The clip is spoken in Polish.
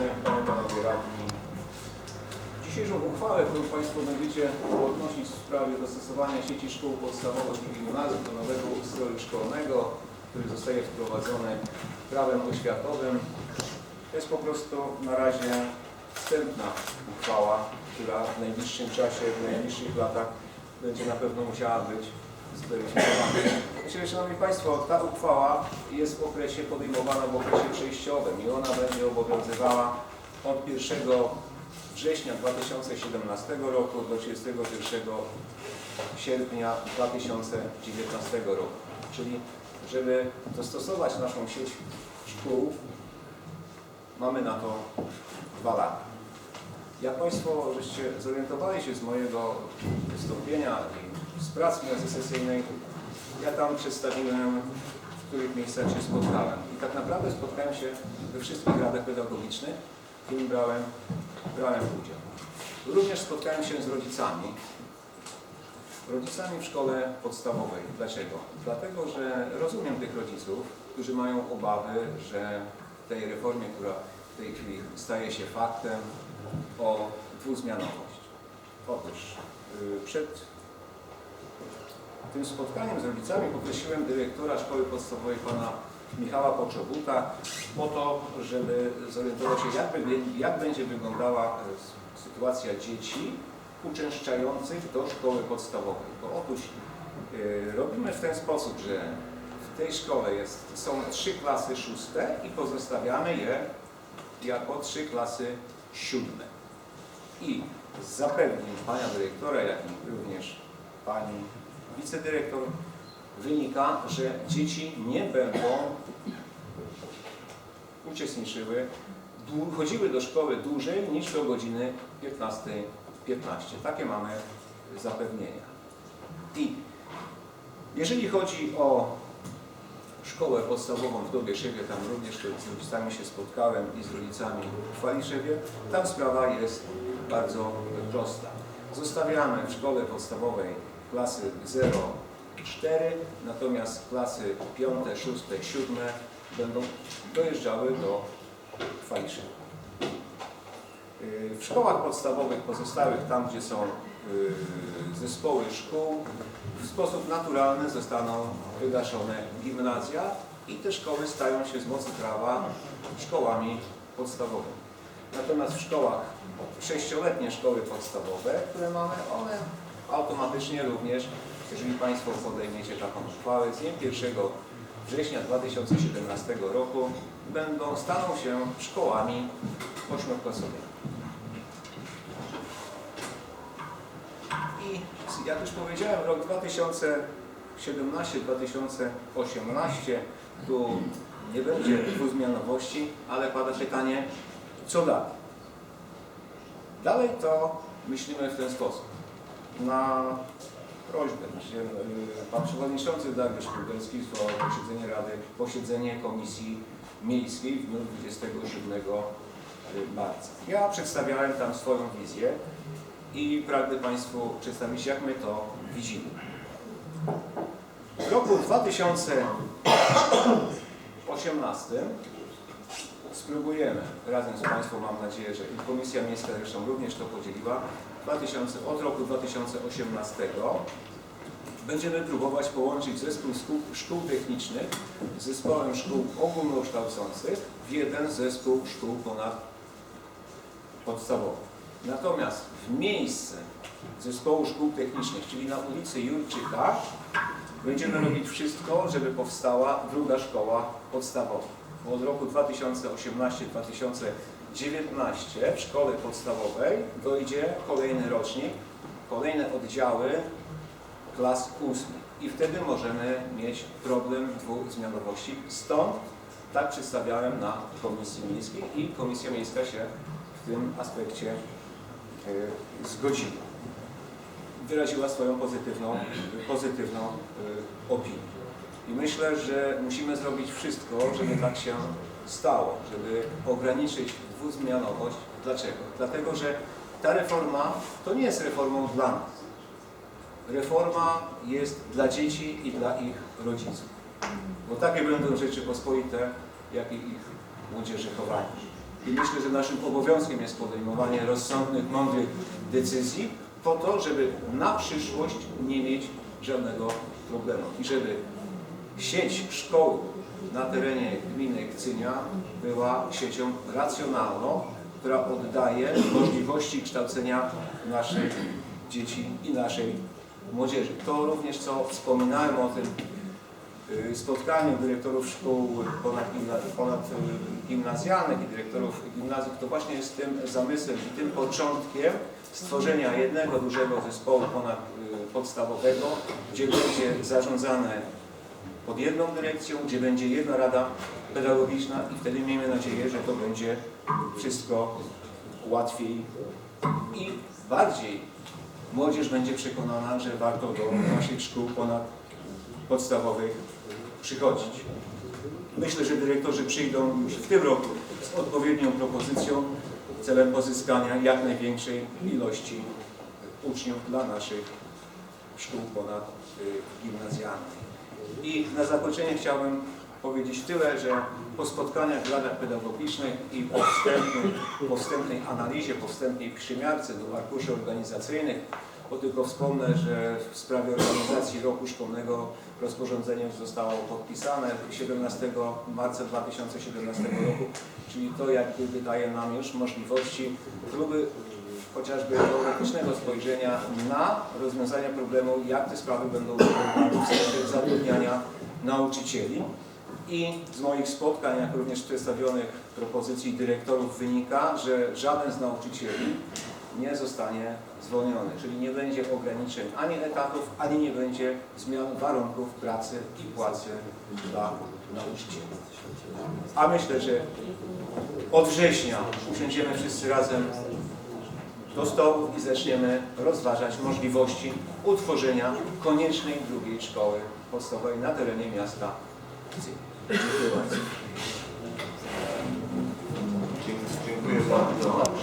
Panie, Panowie Radni. Dzisiejszą uchwałę, którą Państwo będziecie odnosić w sprawie dostosowania sieci szkół podstawowych i gimnazjów do nowego ustroju szkolnego, który zostaje wprowadzony prawem oświatowym, to jest po prostu na razie wstępna uchwała, która w najbliższym czasie, w najbliższych latach będzie na pewno musiała być Myślę, Szanowni Państwo, ta uchwała jest w okresie podejmowana w okresie przejściowym i ona będzie obowiązywała od 1 września 2017 roku do 31 sierpnia 2019 roku. Czyli żeby dostosować naszą sieć szkół, mamy na to dwa lata. Jak Państwo żeście zorientowali się z mojego wystąpienia i z prac międzysesyjnej, ja tam przedstawiłem, w których miejscach się spotkałem. I tak naprawdę spotkałem się we wszystkich radach pedagogicznych, w którym brałem, brałem udział. Również spotkałem się z rodzicami, rodzicami w szkole podstawowej. Dlaczego? Dlatego, że rozumiem tych rodziców, którzy mają obawy, że tej reformie, która w tej chwili staje się faktem, o dwuzmianowość. Otóż yy, przed tym spotkaniem z rodzicami poprosiłem dyrektora szkoły podstawowej pana Michała Poczobuta po to, żeby zorientować się, jak, jak będzie wyglądała e, sytuacja dzieci uczęszczających do szkoły podstawowej. Bo otóż yy, robimy w ten sposób, że w tej szkole jest, są trzy klasy szóste i pozostawiamy je jako trzy klasy siódme. I z zapewnień pana dyrektora, jak i również pani wicedyrektor wynika, że dzieci nie będą uczestniczyły, chodziły do szkoły dłużej niż do godziny 15.15. Takie mamy zapewnienia. I jeżeli chodzi o szkołę podstawową w Dobieszewie, tam również z rodzicami się spotkałem i z rodzicami w Chwaliszewie, tam sprawa jest bardzo prosta. Zostawiamy w szkole podstawowej klasy 0-4, natomiast klasy 5, 6, 7 będą dojeżdżały do Chwaliszewa. Yy, W szkołach podstawowych pozostałych, tam gdzie są zespoły szkół, w sposób naturalny zostaną wygaszone gimnazja i te szkoły stają się z mocy prawa szkołami podstawowymi. Natomiast w szkołach, sześcioletnie szkoły podstawowe, które mamy, one automatycznie również, jeżeli Państwo podejmiecie taką uchwałę, z dniem 1 września 2017 roku będą, staną się szkołami ośmioklasowymi. I jak już powiedziałem, rok 2017-2018 tu nie będzie dwuzmianowości, ale pada pytanie, co dalej? Dalej to myślimy w ten sposób. Na prośbę, gdzie y, Pan Przewodniczący Dariusz Kulberski zwołał posiedzenie Rady, posiedzenie Komisji Miejskiej w dniu 27 marca. Ja przedstawiałem tam swoją wizję i pragnę Państwu przedstawić, jak my to widzimy. W roku 2018 spróbujemy razem z Państwem, mam nadzieję, że i Komisja Miejska zresztą również to podzieliła, 2000, od roku 2018 będziemy próbować połączyć zespół szkół, szkół technicznych z zespołem szkół ogólnokształcących w jeden zespół szkół ponad podstawowych. Natomiast w miejsce zespołu szkół technicznych, czyli na ulicy Jurczyka, będziemy robić wszystko, żeby powstała druga szkoła podstawowa. Bo od roku 2018-2019 w szkole podstawowej dojdzie kolejny rocznik, kolejne oddziały klas ósmych. I wtedy możemy mieć problem dwuzmianowości. Stąd tak przedstawiałem na Komisji Miejskiej i Komisja Miejska się w tym aspekcie zgodziła. Wyraziła swoją pozytywną, pozytywną y, opinię. I myślę, że musimy zrobić wszystko, żeby tak się stało, żeby ograniczyć dwuzmianowość. Dlaczego? Dlatego, że ta reforma to nie jest reformą dla nas. Reforma jest dla dzieci i dla ich rodziców. Bo takie będą Rzeczypospolite, jak i ich młodzieży chowanie. I myślę, że naszym obowiązkiem jest podejmowanie rozsądnych, mądrych decyzji po to, żeby na przyszłość nie mieć żadnego problemu i żeby sieć szkoły na terenie gminy Kcynia była siecią racjonalną, która oddaje możliwości kształcenia naszych dzieci i naszej młodzieży. To również, co wspominałem o tym spotkaniu dyrektorów szkół ponadgimna- ponadgimnazjalnych i dyrektorów gimnazjów, to właśnie jest tym zamysłem i tym początkiem stworzenia jednego dużego zespołu ponadpodstawowego, gdzie będzie zarządzane pod jedną dyrekcją, gdzie będzie jedna rada pedagogiczna i wtedy miejmy nadzieję, że to będzie wszystko łatwiej i bardziej młodzież będzie przekonana, że warto do naszych szkół ponadpodstawowych przychodzić. Myślę, że dyrektorzy przyjdą już w tym roku z odpowiednią propozycją celem pozyskania jak największej ilości uczniów dla naszych szkół ponadgimnazjalnych. I na zakończenie chciałbym powiedzieć tyle, że po spotkaniach w radach pedagogicznych i po, wstępnym, po wstępnej analizie, po wstępnej przymiarce do arkuszy organizacyjnych, bo tylko wspomnę, że w sprawie organizacji roku szkolnego rozporządzenie zostało podpisane 17 marca 2017 roku, czyli to jakby wydaje nam już możliwości próby chociażby teoretycznego spojrzenia na rozwiązanie problemu, jak te sprawy będą wyglądały w sensie zatrudniania nauczycieli. I z moich spotkań, jak również przedstawionych propozycji dyrektorów wynika, że żaden z nauczycieli nie zostanie zwolniony, czyli nie będzie ograniczeń ani etatów, ani nie będzie zmian warunków pracy i płacy dla nauczycieli. A myślę, że od września usiądziemy wszyscy razem do stołu i zaczniemy rozważać możliwości utworzenia koniecznej drugiej szkoły podstawowej na terenie miasta. Dziękuję bardzo.